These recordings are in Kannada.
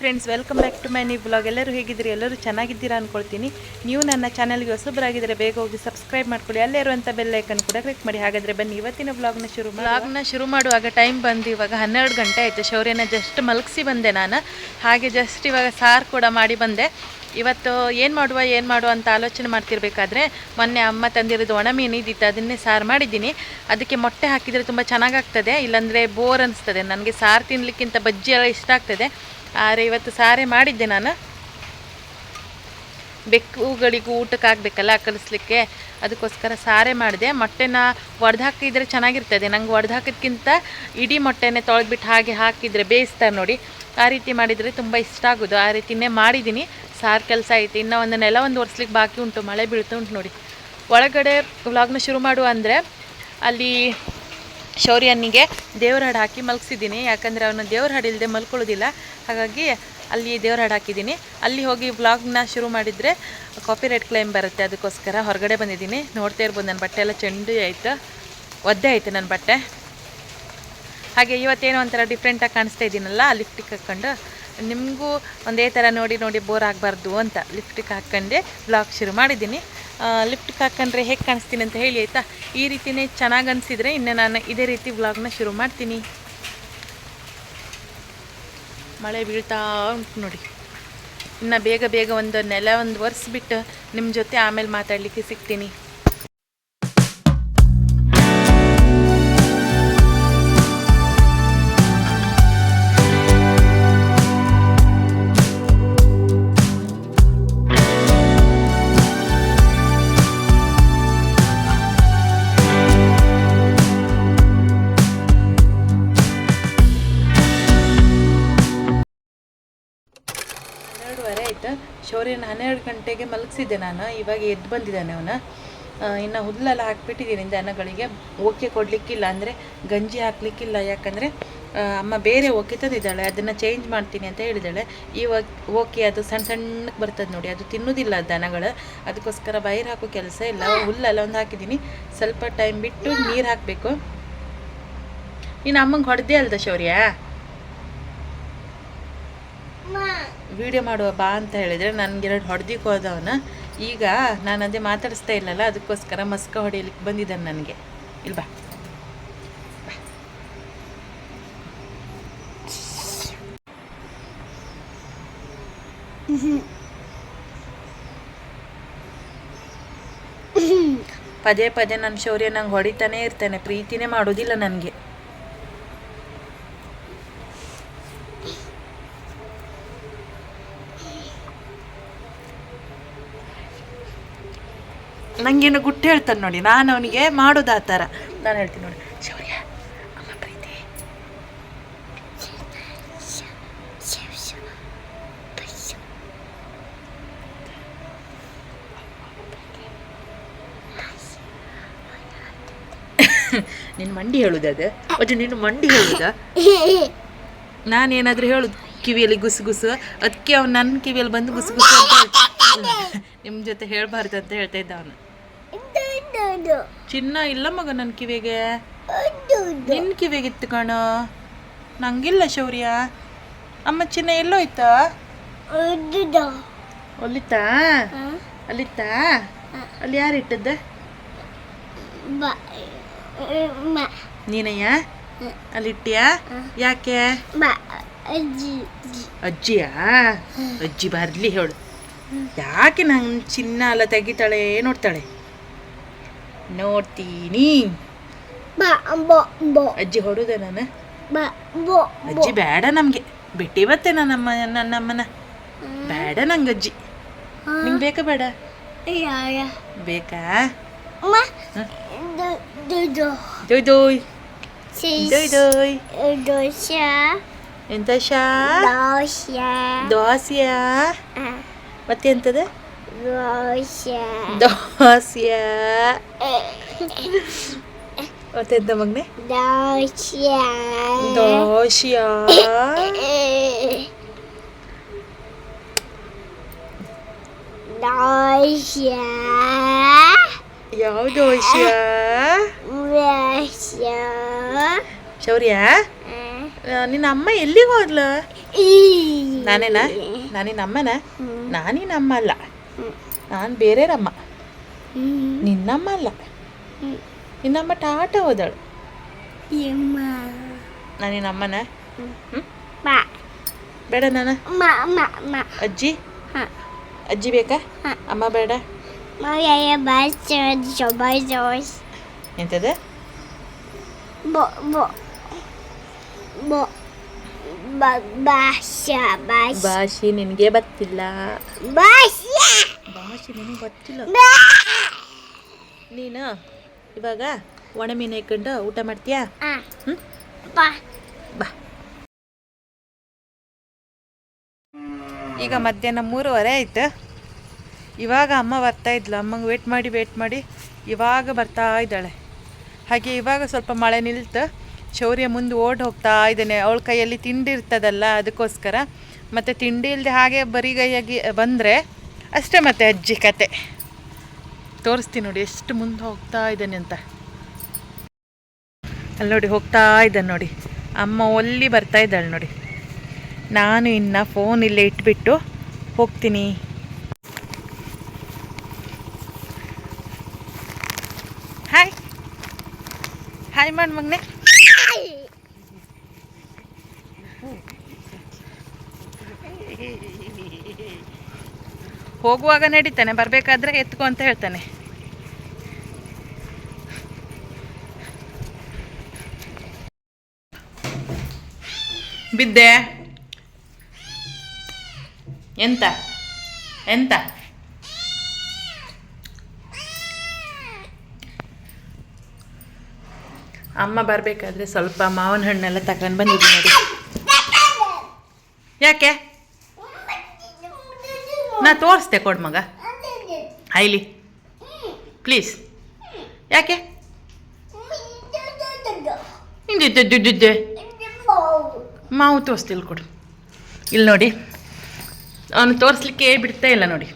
Friends welcome back to my new blog ಎಲ್ಲರೂ ಹೇಗಿದ್ದೀರಿ? ಎಲ್ಲರೂ ಚೆನ್ನಾಗಿದ್ದೀರಾ ಅಂದ್ಕೊಳ್ತೀನಿ ನೀವು ನನ್ನ ಚಾನಲ್ಗೆ ಹೊಸಬರಾಗಿದ್ದರೆ ಬೇಗ ಹೋಗಿ ಸಬ್ಸ್ಕ್ರೈಬ್ ಮಾಡ್ಕೊಳ್ಳಿ. ಅಲ್ಲೇ ಇರುವಂಥ ಬೆಲ್ ಐಕನ್ ಕೂಡ ಕ್ಲಿಕ್ ಮಾಡಿ. ಹಾಗಾದರೆ ಬನ್ನಿ, ಇವತ್ತಿನ ಬ್ಲಾಗ್ನ ಶುರು ಬ್ಲಾಗ್ನ ಶುರು ಮಾಡುವಾಗ ಟೈಮ್ ಬಂದು ಇವಾಗ ಹನ್ನೆರಡು ಗಂಟೆ ಆಯಿತು. ಶೌರ್ಯನ ಜಸ್ಟ್ ಮಲಗಿಸಿ ಬಂದೆ ನಾನು. ಹಾಗೆ ಜಸ್ಟ್ ಇವಾಗ ಸಾರು ಕೂಡ ಮಾಡಿ ಬಂದೆ. ಇವತ್ತು ಏನು ಮಾಡುವ ಏನು ಮಾಡುವ ಅಂತ ಆಲೋಚನೆ ಮಾಡ್ತಿರ್ಬೇಕಾದ್ರೆ, ಮೊನ್ನೆ ಅಮ್ಮ ತಂದಿರೋದು ಒಣ ಮೀನಿದ್ದಿತ್ತು ಅದನ್ನೇ ಸಾರು ಮಾಡಿದ್ದೀನಿ. ಅದಕ್ಕೆ ಮೊಟ್ಟೆ ಹಾಕಿದರೆ ತುಂಬ ಚೆನ್ನಾಗಾಗ್ತದೆ, ಇಲ್ಲಾಂದರೆ ಬೋರ್ ಅನಿಸ್ತದೆ. ನನಗೆ ಸಾರು ತಿನ್ನಲಿಕ್ಕಿಂತ ಬಜ್ಜಿ ಎಲ್ಲ ಇಷ್ಟ ಆಗ್ತದೆ. ಆದರೆ ಇವತ್ತು ಸಾರೇ ಮಾಡಿದ್ದೆ ನಾನು. ಬೆಕ್ಕುಗಳಿಗೂ ಊಟಕ್ಕೆ ಆಗಬೇಕಲ್ಲ, ಕಲಿಸ್ಲಿಕ್ಕೆ. ಅದಕ್ಕೋಸ್ಕರ ಸಾರೇ ಮಾಡಿದೆ. ಮೊಟ್ಟೆನ ಒಡೆದು ಹಾಕಿದರೆ ಚೆನ್ನಾಗಿರ್ತದೆ. ನಂಗೆ ಒಡೆದು ಹಾಕೋದ್ಕಿಂತ ಇಡೀ ಮೊಟ್ಟೆನೇ ತೊಳೆದ್ಬಿಟ್ಟು ಹಾಗೆ ಹಾಕಿದರೆ ಬೇಯಿಸ್ತಾರೆ ನೋಡಿ. ಆ ರೀತಿ ಮಾಡಿದರೆ ತುಂಬ ಇಷ್ಟ ಆಗೋದು. ಆ ರೀತಿನೇ ಮಾಡಿದ್ದೀನಿ ಸಾರು ಕೆಲಸ ಐತೆ ಇನ್ನೂ ಒಂದು ನೆಲ ಒಂದು ಒರೆಸ್ಲಿಕ್ಕೆ ಬಾಕಿ ಉಂಟು. ಮಳೆ ಬೀಳ್ತಾ ಉಂಟು ನೋಡಿ. ಒಳಗಡೆ ವ್ಲಾಗ್ನ ಶುರು ಮಾಡು ಅಂದರೆ ಅಲ್ಲಿ ಶೌರ್ಯನಿಗೆ ದೇವ್ರ ಹಾಡು ಹಾಕಿ ಮಲಗಿಸಿದ್ದೀನಿ. ಯಾಕಂದರೆ ಅವನು ದೇವ್ರ ಹಾಡು ಇಲ್ಲದೆ ಮಲ್ಕೊಳ್ಳೋದಿಲ್ಲ. ಹಾಗಾಗಿ ಅಲ್ಲಿ ದೇವ್ರ ಹಾಡು ಹಾಕಿದ್ದೀನಿ. ಅಲ್ಲಿ ಹೋಗಿ ವ್ಲಾಗ್ನ ಶುರು ಮಾಡಿದರೆ ಕಾಪಿ ರೈಟ್ ಕ್ಲೈಮ್ ಬರುತ್ತೆ. ಅದಕ್ಕೋಸ್ಕರ ಹೊರಗಡೆ ಬಂದಿದ್ದೀನಿ. ನೋಡ್ತಾ ಇರ್ಬೋದು. ನನ್ನ ಬಟ್ಟೆ ಎಲ್ಲ ಚೆಂಡು ಆಯಿತು. ಒದ್ದೆ ಆಯಿತು ನನ್ನ ಬಟ್ಟೆ. ಹಾಗೆ ಇವತ್ತೇನೋ ಒಂಥರ ಡಿಫ್ರೆಂಟಾಗಿ ಕಾಣಿಸ್ತಾ ಇದ್ದೀನಲ್ಲ ಲಿಫ್ಟಿಗೆ ಹಾಕ್ಕೊಂಡು. ನಿಮಗೂ ಒಂದೇ ಥರ ನೋಡಿ ನೋಡಿ ಬೋರ್ ಆಗಬಾರ್ದು ಅಂತ ಲಿಫ್ಟಿಗೆ ಹಾಕ್ಕೊಂಡೆ ಬ್ಲಾಗ್ ಶುರು ಮಾಡಿದ್ದೀನಿ. ಲಿಫ್ಟಿಗೆ ಹಾಕ್ಕೊಂಡ್ರೆ ಹೇಗೆ ಕಾಣಿಸ್ತೀನಿ ಅಂತ ಹೇಳಿ ಆಯಿತಾ? ಈ ರೀತಿಯೇ ಚೆನ್ನಾಗಿ ಅನಿಸಿದರೆ ಇನ್ನು ನಾನು ಇದೇ ರೀತಿ ಬ್ಲಾಗ್ನ ಶುರು ಮಾಡ್ತೀನಿ. ಮಳೆ ಬೀಳ್ತಾ ಉಂಟು ನೋಡಿ. ಇನ್ನು ಬೇಗ ಬೇಗ ಒಂದು ನೆಲ ಒಂದು ಒರೆಸ್ಬಿಟ್ಟು ನಿಮ್ಮ ಜೊತೆ ಆಮೇಲೆ ಮಾತಾಡಲಿಕ್ಕೆ ಸಿಗ್ತೀನಿ. ಮಲಗಿಸಿದ್ದೆ ನಾನು. ಇವಾಗ ಎದ್ದು ಬಂದಿದ್ದಾನೆ ಅವನು. ಇನ್ನು ಹುಲ್ಲೆಲ್ಲ ಹಾಕ್ಬಿಟ್ಟಿದ್ದೀನಿ ದನಗಳಿಗೆ. ಓಕೆ ಕೊಡಲಿಕ್ಕಿಲ್ಲ ಅಂದರೆ ಗಂಜಿ ಹಾಕ್ಲಿಕ್ಕಿಲ್ಲ. ಯಾಕಂದರೆ ಅಮ್ಮ ಬೇರೆ ಓಕೆ ತಂದಿದ್ದಾಳೆ. ಅದನ್ನು ಚೇಂಜ್ ಮಾಡ್ತೀನಿ ಅಂತ ಹೇಳಿದಾಳೆ ಇವಾಗ ಓಕೆ ಅದು ಸಣ್ಣ ಸಣ್ಣಕ್ಕೆ ಬರ್ತದೆ ನೋಡಿ. ಅದು ತಿನ್ನೋದಿಲ್ಲ ದನಗಳು. ಅದಕ್ಕೋಸ್ಕರ ಬೈರ್ ಹಾಕೋ ಕೆಲಸ ಇಲ್ಲ. ಹುಲ್ಲೆಲ್ಲ ಒಂದು ಹಾಕಿದ್ದೀನಿ. ಸ್ವಲ್ಪ ಟೈಮ್ ಬಿಟ್ಟು ನೀರು ಹಾಕಬೇಕು. ನೀನು ಅಮ್ಮಂಗೆ ಹೊಡೆದೇ ಅಲ್ದ ಶೌರ್ಯ? ವಿಡಿಯೋ ಮಾಡುವ ಬಾ ಅಂತ ಹೇಳಿದರೆ ನನಗೆರಡು ಹೊಡೆದಿಕ್ಕೆ ಹೋದವನ ಈಗ ನಾನು ಅದೇ ಮಾತಾಡಿಸ್ತಾ ಇಲ್ಲಲ್ಲ, ಅದಕ್ಕೋಸ್ಕರ ಮಸ್ಕ ಹೊಡೆಯಲಿಕ್ಕೆ ಬಂದಿದ್ದಾನೆ ನನಗೆ. ಇಲ್ವಾ ಪದೇ ಪದೇ ನನ್ನ ಶೌರ್ಯ ನಂಗೆ ಹೊಡಿತಾನೆ ಇರ್ತಾನೆ, ಪ್ರೀತಿನೇ ಮಾಡೋದಿಲ್ಲ ನನಗೆ. ನಂಗೇನು ಗುಟ್ಟು ಹೇಳ್ತಾನೆ ನೋಡಿ. ನಾನು ಅವನಿಗೆ ಮಾಡೋದು ಆ ಥರ. ನಾನು ಹೇಳ್ತೀನಿ ನೋಡಿ. ಶೌರ್ಯ ಅಮ್ಮ ಪ್ರೀತಿ. ನಿನ್ನ ಮಂಡಿ ಹೇಳುದು ಅದು? ಅಜ್ಜು ನಿನ್ನ ಮಂಡಿ ಹೇಳುದ? ನಾನೇನಾದರೂ ಹೇಳುದು? ಕಿವಿಯಲ್ಲಿ ಗುಸು ಗುಸು. ಅದಕ್ಕೆ ಅವ್ನು ನನ್ನ ಕಿವಿಯಲ್ಲಿ ಬಂದು ಗುಸು ಗುಸು ಅಂತ ಹೇಳ್ತಾ ನಿಮ್ಮ ಜೊತೆ ಹೇಳ್ಬಾರ್ದು ಅಂತ ಹೇಳ್ತಾ ಇದ್ದ ಅವನು. ಚಿನ್ನ ಇಲ್ಲ ಮಗ ನನ್ನ ಕಿವಿಗೆ? ನಿನ್ ಕಿವಿಗೆ ಇತ್ತು ನಂಗಿಲ್ಲ ಶೌರ್ಯ. ಅಮ್ಮ ಚಿನ್ನ ಎಲ್ಲೋಯ್ತಾ? ಒಲಿತಾ? ಅಲ್ಲಿತ್ತಾ ಅಲ್ಲಿ ಯಾರು ಇಟ್ಟದ್ದ ನೀನಯ್ಯ? ಅಲ್ಲಿಟ್ಟಿಯಾ ಯಾಕೆ? ಅಜ್ಜಿಯಾ? ಅಜ್ಜಿ ಬರ್ಲಿ ಹೇಳು. ಯಾಕೆ ನಂಗೆ ಚಿನ್ನ ಎಲ್ಲ ತೆಗಿತಾಳೆ ನೋಡ್ತಾಳೆ? ನೋಡ್ತೀನಿ. ಅಜ್ಜಿ ಹೊಡುದ ನಾನು ಅಜ್ಜಿ ಬೇಡ ನಮಗೆ. ಬಿಟ್ಟು ಇವತ್ತೆ ನನ್ನಮ್ಮ ನನ್ನಮ್ಮನ ಬೇಡ ನಂಗೆ ಅಜ್ಜಿ. ನಿಂಗೆ ಬೇಕಾ ಬೇಡ? ಬೇಕಾ? ಎಂತ ಶಾ? ದೋಸೆಯಾ. ಮತ್ತೆ ಎಂತದ ದೋಸೆಯಾ ಮತ್ತೆಂತ ಮಗ್ನೆ ದೋಸೆಯಾ ಯಾವ ದೋಸೆಯಾ ಶೌರ್ಯ ಆ, ನಿನ್ನ ಅಮ್ಮ ಎಲ್ಲಿಗೆ ಹೋದ್ಲ ನಾನೇನಾ ನಾನಿನ್ನಮ್ಮನ ನಾನಿನಮ್ಮ ಅಲ್ಲ ನಾನು ಬೇರೆರಮ್ಮ ನಿನ್ನಮ್ಮ ಅಲ್ಲ. ನಿನ್ನಮ್ಮ ಟಾಟ ಹೋದಳು. ನಾನು ಹ್ಞೂ ಬೇಡ ನಾನು? ಅಜ್ಜಿ? ಅಜ್ಜಿ ಬೇಕಾ? ಅಮ್ಮ ಬೇಡ. ಎಂತದ? ಭಾಷೆ ನಿನಗೆ ಗೊತ್ತಿಲ್ಲ. ಭಾಷೆ ನಿನಗೆ ಗೊತ್ತಿಲ್ಲ. ನೀನು ಇವಾಗ ಒಣ ಮೀನು ಹಾಕೊಂಡು ಊಟ ಮಾಡ್ತೀಯಾ? ಹ್ಞೂ ಬಾ. ಈಗ ಮಧ್ಯಾಹ್ನ ಮೂರುವರೆ ಆಯ್ತು. ಇವಾಗ ಅಮ್ಮ ಬರ್ತಾ ಇದ್ಲು. ಅಮ್ಮಂಗೆ ವೇಟ್ ಮಾಡಿ ವೇಟ್ ಮಾಡಿ ಇವಾಗ ಬರ್ತಾ ಇದ್ದಾಳೆ. ಹಾಗೆ ಇವಾಗ ಸ್ವಲ್ಪ ಮಳೆ ನಿಲ್ತು. ಶೌರ್ಯ ಮುಂದೆ ಓಡ್ ಹೋಗ್ತಾ ಇದ್ದಾನೆ. ಅವಳ ಕೈಯಲ್ಲಿ ತಿಂಡಿ ಇರ್ತದಲ್ಲ ಅದಕ್ಕೋಸ್ಕರ. ಮತ್ತು ತಿಂಡಿ ಇಲ್ಲದೆ ಹಾಗೆ ಬರಿಗೈಯಾಗಿ ಬಂದರೆ ಅಷ್ಟೇ ಮತ್ತೆ ಅಜ್ಜಿ ಕತೆ. ತೋರಿಸ್ತೀನಿ ನೋಡಿ, ಎಷ್ಟು ಮುಂದೆ ಹೋಗ್ತಾ ಇದ್ದಾನೆ ಅಂತ. ಅಲ್ಲಿ ನೋಡಿ, ಹೋಗ್ತಾ ಇದ್ದಾನೆ ನೋಡಿ. ಅಮ್ಮ ಒಲ್ಲಿ ಬರ್ತಾ ಇದ್ದಾಳೆ ನೋಡಿ. ನಾನು ಇನ್ನು ಫೋನ್ ಇಲ್ಲೇ ಇಟ್ಬಿಟ್ಟು ಹೋಗ್ತೀನಿ. ಹಾಯ್ ಹಾಯ್ ಮಾಡಿ ಮಗನೆ ಹೋಗುವಾಗ ನಡೀತಾನೆ, ಬರಬೇಕಾದ್ರೆ ಎತ್ಕೊ ಅಂತ ಹೇಳ್ತಾನೆ. ಬಿದ್ದೆ. ಎಂತ? ಎಂತ? ಅಮ್ಮ ಬರಬೇಕಾದ್ರೆ ಸ್ವಲ್ಪ ಮಾವಿನ ಹಣ್ಣೆಲ್ಲ ತಗೊಂಡು ಬಂದಿದ್ದೀನಿ ನೋಡಿ. ಯಾಕೆ? ನಾ ತೋರಿಸ್ತೆ ಕೊಡು ಮಗ. ಐಲಿ. ಪ್ಲೀಸ್. ಯಾಕೆ? ಹಿಂದಿದ್ದೆ ಮಾವು ತೋರಿಸ್ತಿಲ್ಲ ಕೊಡು. ಇಲ್ಲಿ ನೋಡಿ. ಅವನು ತೋರಿಸ್ಲಿಕ್ಕೆ ಬಿಡ್ತಾ ಇಲ್ಲ ನೋಡಿ.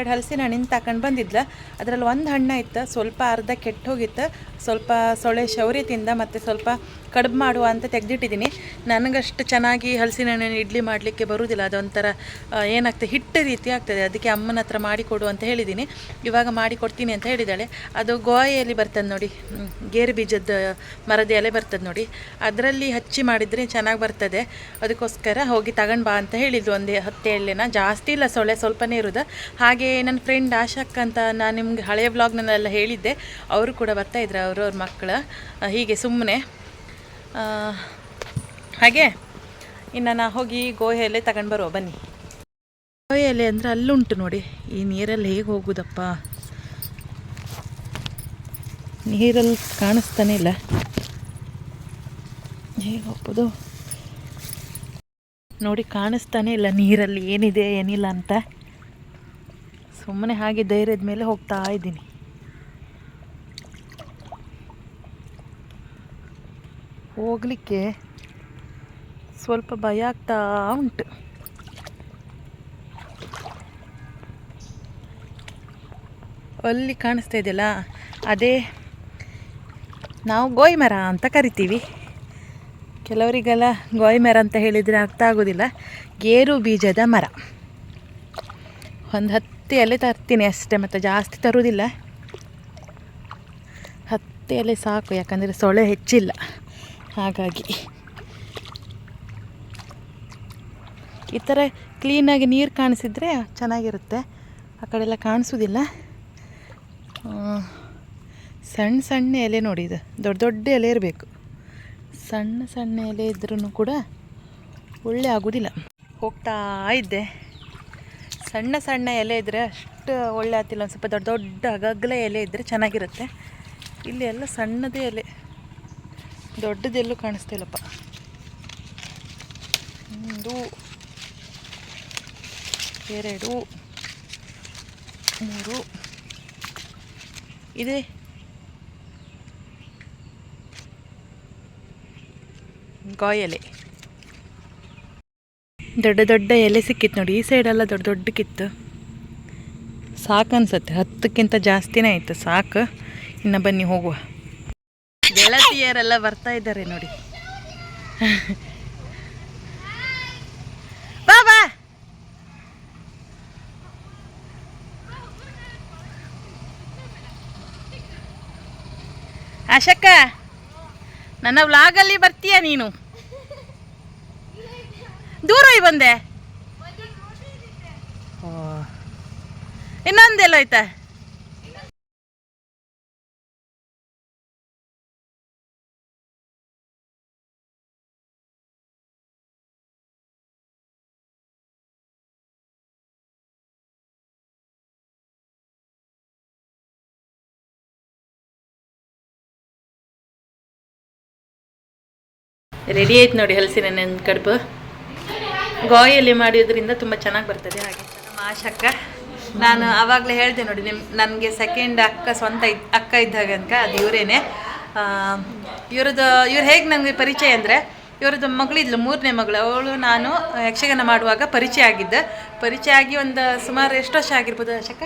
ಎರಡು ಹಲಸಿನ ಹಣ್ಣಿನ ತಗೊಂಡು ಬಂದಿದ್ಲ. ಅದರಲ್ಲಿ ಒಂದು ಹಣ್ಣು ಇತ್ತು, ಸ್ವಲ್ಪ ಅರ್ಧ ಕೆಟ್ಟು ಹೋಗಿತ್ತು, ಸ್ವಲ್ಪ ಸೊಳ್ಳೆ ಶೌರಿ ತಿಂದ ಮತ್ತು ಸ್ವಲ್ಪ ಕಡುಬು ಮಾಡುವ ಅಂತ ತೆಗೆದಿಟ್ಟಿದ್ದೀನಿ ನನಗಷ್ಟು ಚೆನ್ನಾಗಿ ಹಲಸಿನ ಹಣ್ಣಿನ ಇಡ್ಲಿ ಮಾಡಲಿಕ್ಕೆ ಬರುವುದಿಲ್ಲ. ಅದೊಂಥರ ಏನಾಗ್ತದೆ, ಹಿಟ್ಟ ರೀತಿ ಆಗ್ತದೆ ಅದಕ್ಕೆ ಅಮ್ಮನ ಹತ್ರ ಮಾಡಿಕೊಡು ಅಂತ ಹೇಳಿದ್ದೀನಿ. ಇವಾಗ ಮಾಡಿಕೊಡ್ತೀನಿ ಅಂತ ಹೇಳಿದ್ದಾಳೆ. ಅದು ಗೋವಾಯಲ್ಲಿ ಬರ್ತದೆ ನೋಡಿ. ಗೇರು ಬೀಜದ ಮರದ ಎಲೆ ಬರ್ತದೆ ನೋಡಿ. ಅದರಲ್ಲಿ ಹಚ್ಚಿ ಮಾಡಿದರೆ ಚೆನ್ನಾಗಿ ಬರ್ತದೆ. ಅದಕ್ಕೋಸ್ಕರ ಹೋಗಿ ತಗೊಂಡು ಬಾ ಅಂತ ಹೇಳಿದ್ದು. ಒಂದು ಎಲೆನ ಜಾಸ್ತಿ ಇಲ್ಲ, ಸೊಳ್ಳೆ ಸ್ವಲ್ಪನೇ ಇರೋದು. ಹಾಗೆ ನನ್ನ ಫ್ರೆಂಡ್ ಆಶಾಕ್ ಅಂತ ನಾನು ನಿಮ್ಗೆ ಹಳೆಯ ಬ್ಲಾಗ್ನಲ್ಲೆಲ್ಲ ಹೇಳಿದ್ದೆ. ಅವರು ಕೂಡ ಬರ್ತಾಯಿದ್ರು ಅವರು ಅವ್ರ ಮಕ್ಕಳು. ಹೀಗೆ ಸುಮ್ಮನೆ ಹಾಗೆ? ಇನ್ನು ನಾ ಹೋಗಿ ಗೋಹೆ ಎಲೆ ತಗೊಂಡು ಬರುವ, ಬನ್ನಿ. ಗೋಹೆ ಎಲೆ ಅಂದರೆ ಅಲ್ಲುಂಟು ನೋಡಿ, ಈ ನೀರಲ್ಲಿ ಹೇಗೆ ಹೋಗೋದಪ್ಪ? ನೀರಲ್ಲಿ ಕಾಣಿಸ್ತಾನೆ ಇಲ್ಲ. ಹೇಗೆ ಹೋಗ್ಬೋದು? ನೋಡಿ, ಕಾಣಿಸ್ತಾನೆ ಇಲ್ಲ ನೀರಲ್ಲಿ ಏನಿದೆ, ಏನಿಲ್ಲ ಅಂತ. ಸುಮ್ಮನೆ ಹಾಗೆ ಧೈರ್ಯದ ಮೇಲೆ ಹೋಗ್ತಾ ಇದ್ದೀನಿ. ಹೋಗಲಿಕ್ಕೆ ಸ್ವಲ್ಪ ಭಯ ಆಗ್ತಾ ಉಂಟು. ಅಲ್ಲಿ ಕಾಣಿಸ್ತಾ ಇದೆಯಲ್ಲ, ಅದೇ ನಾವು ಗೋಯಿ ಮರ ಅಂತ ಕರಿತೀವಿ. ಕೆಲವರಿಗೆಲ್ಲ ಗೋಯಿ ಮರ ಅಂತ ಹೇಳಿದರೆ ಅರ್ಥ ಆಗೋದಿಲ್ಲ. ಗೇರು ಬೀಜದ ಮರ. ಒಂದು ಹತ್ತು ಎಲೆ ತರ್ತೀನಿ ಅಷ್ಟೇ, ಮತ್ತು ಜಾಸ್ತಿ ತರುವುದಿಲ್ಲ ಹತ್ತು ಎಲೆ ಸಾಕು, ಯಾಕಂದರೆ ಸೊಳ್ಳೆ ಹೆಚ್ಚಿಲ್ಲ. ಹಾಗಾಗಿ ಈ ಥರ ಕ್ಲೀನಾಗಿ ನೀರು ಕಾಣಿಸಿದ್ರೆ ಚೆನ್ನಾಗಿರುತ್ತೆ. ಆ ಕಡೆ ಎಲ್ಲ ಕಾಣಿಸೋದಿಲ್ಲ. ಸಣ್ಣ ಸಣ್ಣ ಎಲೆ ನೋಡಿ ಇದು. ದೊಡ್ಡ ದೊಡ್ಡ ಎಲೆ ಇರಬೇಕು. ಸಣ್ಣ ಸಣ್ಣ ಎಲೆ ಇದ್ರೂ ಕೂಡ ಒಳ್ಳೆ ಆಗೋದಿಲ್ಲ. ಹೋಗ್ತಾ ಇದ್ದೆ. ಸಣ್ಣ ಸಣ್ಣ ಎಲೆ ಇದ್ದರೆ ಅಷ್ಟು ಒಳ್ಳೆ ಆಗ್ತಿಲ್ಲ. ಒಂದು ಸ್ವಲ್ಪ ದೊಡ್ಡ ದೊಡ್ಡ ಅಗಗ್ಲ ಎಲೆ ಇದ್ದರೆ ಚೆನ್ನಾಗಿರುತ್ತೆ. ಇಲ್ಲಿ ಎಲ್ಲ ಸಣ್ಣದೇ ಎಲೆ. ದೊಡ್ಡದೆಲ್ಲೂ ಕಾಣಿಸ್ತಿಲ್ಲಪ್ಪ ಒಂದು ಎರಡು, ಮೂರು. ಇದೆ. ಗಾಯ ಎಲೆ ದೊಡ್ಡ ದೊಡ್ಡ ಎಲೆ ಸಿಕ್ಕಿತ್ತು ನೋಡಿ, ಈ ಸೈಡೆಲ್ಲ ದೊಡ್ಡ ದೊಡ್ಡಕ್ಕಿತ್ತು ಸಾಕು ಅನ್ಸುತ್ತೆ, ಹತ್ತಕ್ಕಿಂತ ಜಾಸ್ತಿನೇ ಆಯಿತು, ಸಾಕು. ಇನ್ನು ಬನ್ನಿ ಹೋಗುವ. ಗೆಳತಿಯರೆಲ್ಲ ಬರ್ತಾ ಇದ್ದಾರೆ ನೋಡಿ ಬಾ ಬಾ ಆಶಕ್ಕ ನನ್ನ ವ್ಲಾಗಲ್ಲಿ ಬರ್ತೀಯ ನೀನು? ದೂರ ಹೋಗಿ ಬಂದೆ. ಇನ್ನೊಂದೆಲ್ಲ ಆಯ್ತಾ ರೆಡಿ ಆಯ್ತು ನೋಡಿ ಹಲಸಿನ ನನ್ನ ಕಡುಬು ಗಾಯಲ್ಲಿ ಮಾಡಿದ್ರಿಂದ ತುಂಬ ಚೆನ್ನಾಗಿ ಬರ್ತದೆ ಹಾಗೆ. ನಮ್ಮ ಆಶಕ್ಕ. ನಾನು ಆವಾಗಲೇ ಹೇಳಿದೆ ನೋಡಿ ನಿಮ್ಮ ನನಗೆ ಸೆಕೆಂಡ್ ಅಕ್ಕ ಸ್ವಂತ ಇದ್ ಅಕ್ಕ ಇದ್ದಾಗ ಅನ್ಕ ಅದು ಇವರೇನೆ. ಇವ್ರದ್ದು ಇವ್ರು ಹೇಗೆ ನನಗೆ ಪರಿಚಯ ಅಂದರೆ ಇವ್ರದ್ದು ಮಗಳಿದ್ಲು ಮೂರನೇ ಮಗಳು. ಅವಳು ನಾನು ಯಕ್ಷಗಾನ ಮಾಡುವಾಗ ಪರಿಚಯ ಆಗಿದ್ದೆ. ಪರಿಚಯ ಆಗಿ ಒಂದು ಸುಮಾರು ಎಷ್ಟು ವರ್ಷ ಆಗಿರ್ಬೋದು ಅಶಕ್ಕ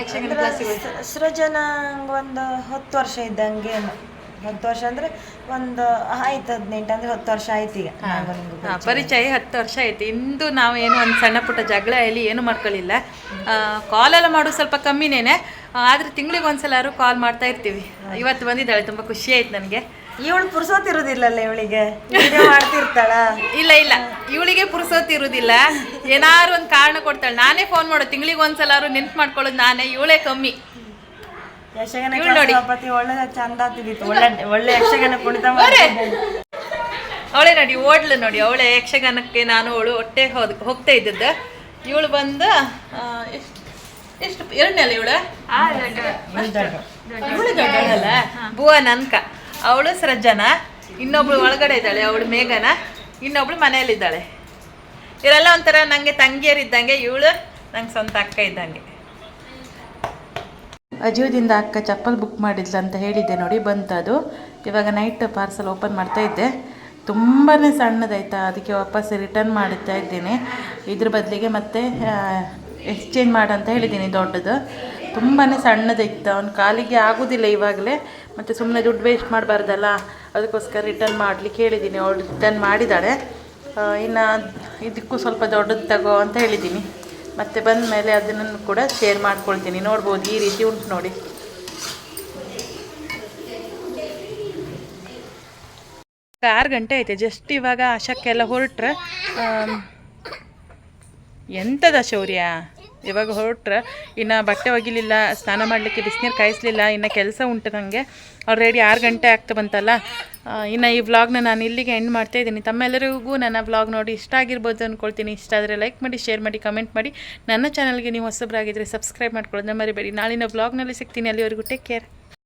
ಯಕ್ಷಗಾನ ಕ್ಲಾಸಿಗೆ ಸೃಜನ ಒಂದು ಹತ್ತು ವರ್ಷ ಇದ್ದಂಗೆ. ಹತ್ತು ವರ್ಷ ಅಂದ್ರೆ ಒಂದು ಆಯ್ತು ಹದಿನೆಂಟು ಅಂದ್ರೆ ಹತ್ತು ವರ್ಷ ಆಯ್ತು ಈಗ. ಹಾ, ಪರಿಚಯ ಹತ್ತು ವರ್ಷ ಆಯ್ತು. ಇಂದು ನಾವು ಏನು ಒಂದು ಸಣ್ಣ ಪುಟ್ಟ ಜಗಳ ಹೇಳಿ ಏನು ಮಾಡ್ಕೊಳ್ಳಿಲ್ಲ. ಕಾಲೆಲ್ಲ ಮಾಡೋದು ಸ್ವಲ್ಪ ಕಮ್ಮಿನೇನೆ. ಆದ್ರೆ ತಿಂಗಳಿಗೆ ಒಂದ್ಸಲಾರು ಕಾಲ್ ಮಾಡ್ತಾ ಇರ್ತೀವಿ. ಇವತ್ತು ಬಂದಿದ್ದಾಳೆ ತುಂಬಾ ಖುಷಿ ಆಯ್ತು ನನಗೆ. ಇವಳು ಪುರ್ಸೋತಿರುದಿಲ್ಲಲ್ಲ ಇವಳಿಗೆ? ವಿಡಿಯೋ ಮಾಡ್ತಿರ್ತಾಳ? ಇಲ್ಲ ಇಲ್ಲ. ಇವಳಿಗೆ ಪುರುಸೋತಿ ಇರುದಿಲ್ಲ ಏನಾರು ಒಂದು ಕಾರಣ ಕೊಡ್ತಾಳೆ. ನಾನೇ ಫೋನ್ ಮಾಡೋದು. ತಿಂಗಳಿಗೆ ಒಂದ್ಸಲಾರು ನೆನ್ಪು ಮಾಡ್ಕೊಳ್ಳೋದು ನಾನೇ. ಇವಳೇ ಕಮ್ಮಿ. ಯಕ್ಷಗಾನ. ಸಭಾಪತಿ ಒಳ್ಳೆ ಚಂದ ಒಳ್ಳೆ ಒಳ್ಳೆ ಯಕ್ಷಗಾನ ಕುಣಿತ ಅವಳೆ ನೋಡಿ ಓಡ್ಲು ನೋಡಿ. ಅವಳೆ ಯಕ್ಷಗಾನಕ್ಕೆ ನಾನು ಅವಳು ಹೊಟ್ಟೆ ಹೋದ್ ಹೋಗ್ತಾ ಇದ್ದದ್ದು. ಇವಳು ಬಂದು ಎಷ್ಟು ಎಷ್ಟು ಎರಡನೇ ಅಲ್ಲ ಇವಳು? ಇವಳು ದೊಡ್ಡವಳಲ್ಲ ಅನ್ಕ ಅವಳು ಸೃಜನ. ಇನ್ನೊಬ್ಳು ಒಳಗಡೆ ಇದ್ದಾಳೆ ಅವಳು ಮೇಘನ. ಇನ್ನೊಬ್ಳು ಮನೆಯಲ್ಲಿದ್ದಾಳೆ. ಇವರೆಲ್ಲ ಒಂಥರ ನನಗೆ ತಂಗಿಯರಿದ್ದಂಗೆ ಇವಳು ನಂಗೆ ಸ್ವಂತ ಅಕ್ಕ ಇದ್ದಂಗೆ. ಅಜಿಯೋದಿಂದ ಅಕ್ಕ ಚಪ್ಪಲ್ ಬುಕ್ ಮಾಡಿದ್ಲು ಅಂತ ಹೇಳಿದ್ದೆ ನೋಡಿ, ಬಂತದು. ಇವಾಗ ನೈಟ್ ಪಾರ್ಸಲ್ ಓಪನ್ ಮಾಡ್ತಾ ಇದ್ದೆ. ತುಂಬಾ ಸಣ್ಣದಾಯ್ತಾ, ಅದಕ್ಕೆ ವಾಪಸ್ ರಿಟರ್ನ್ ಮಾಡುತ್ತಾ ಇದ್ದೀನಿ. ಇದ್ರ ಬದಲಿಗೆ ಮತ್ತೆ ಎಕ್ಸ್ಚೇಂಜ್ ಮಾಡಂತ ಹೇಳಿದ್ದೀನಿ ದೊಡ್ಡದು. ತುಂಬಾ ಸಣ್ಣದಿತ್ತು, ಅವ್ನ ಕಾಲಿಗೆ ಆಗೋದಿಲ್ಲ ಇವಾಗಲೇ. ಮತ್ತು ಸುಮ್ಮನೆ ದುಡ್ಡು ವೇಸ್ಟ್ ಮಾಡಬಾರ್ದಲ್ಲ, ಅದಕ್ಕೋಸ್ಕರ ರಿಟರ್ನ್ ಮಾಡಲಿಕ್ಕೆ ಹೇಳಿದ್ದೀನಿ. ಅವಳು ರಿಟರ್ನ್ ಮಾಡಿದ್ದಾಳೆ. ಇನ್ನು, ಇದಕ್ಕೂ ಸ್ವಲ್ಪ ದೊಡ್ಡದು ತಗೋ ಅಂತ ಹೇಳಿದ್ದೀನಿ. ಮತ್ತೆ ಬಂದ ಮೇಲೆ ಅದನ್ನು ಕೂಡ ಶೇರ್ ಮಾಡ್ಕೊಳ್ತೀನಿ. ನೋಡ್ಬೋದು, ಈ ರೀತಿ ಉಂಟು ನೋಡಿ. ಆರು ಗಂಟೆ ಐತೆ ಜಸ್ಟ್ ಇವಾಗ ಆಶಕ್ಕೆಲ್ಲ ಹೊರಟ್ರೆ ಎಂಥದ ಶೌರ್ಯ? ಇವಾಗ ಹೊರಟ್ರೆ, ಇನ್ನು ಬಟ್ಟೆ ಒಗಿಲಿಲ್ಲ, ಸ್ನಾನ ಮಾಡಲಿಕ್ಕೆ ಬಿಸಿನೀರು ಕಾಯಿಸ್ಲಿಲ್ಲ, ಇನ್ನು ಕೆಲಸ ಉಂಟು ನನಗೆ ಆಲ್ರೆಡಿ ಆರು ಗಂಟೆ ಆಗ್ತಾ ಬಂತಲ್ಲ? ಇನ್ನು ಈ ವ್ಲಾಗ್ನ ನಾನು ಇಲ್ಲಿಗೆ ಎಂಡ್ ಮಾಡ್ತಾ ಇದ್ದೀನಿ. ತಮ್ಮೆಲ್ಲರಿಗೂ ನನ್ನ ವ್ಲಾಗ್ ನೋಡಿ ಇಷ್ಟ ಆಗಿರ್ಬೋದು ಅಂದ್ಕೊಳ್ತೀನಿ ಇಷ್ಟ ಆದರೆ ಲೈಕ್ ಮಾಡಿ ಶೇರ್ ಮಾಡಿ ಕಮೆಂಟ್ ಮಾಡಿ. ನನ್ನ ಚಾನಲ್ಗೆ ನೀವು ಹೊಸಬ್ರಾಗಿದ್ದರೆ ಸಬ್ಸ್ಕ್ರೈಬ್ ಮಾಡ್ಕೊಳ್ಳೋದನ್ನ ಮರಿಬೇಡಿ. ನಾಳಿನ ವ್ಲಾಗ್ನಲ್ಲಿ ಸಿಗ್ತೀನಿ. ಅಲ್ಲಿವರೆಗೂ ಟೇಕ್ ಕೇರ್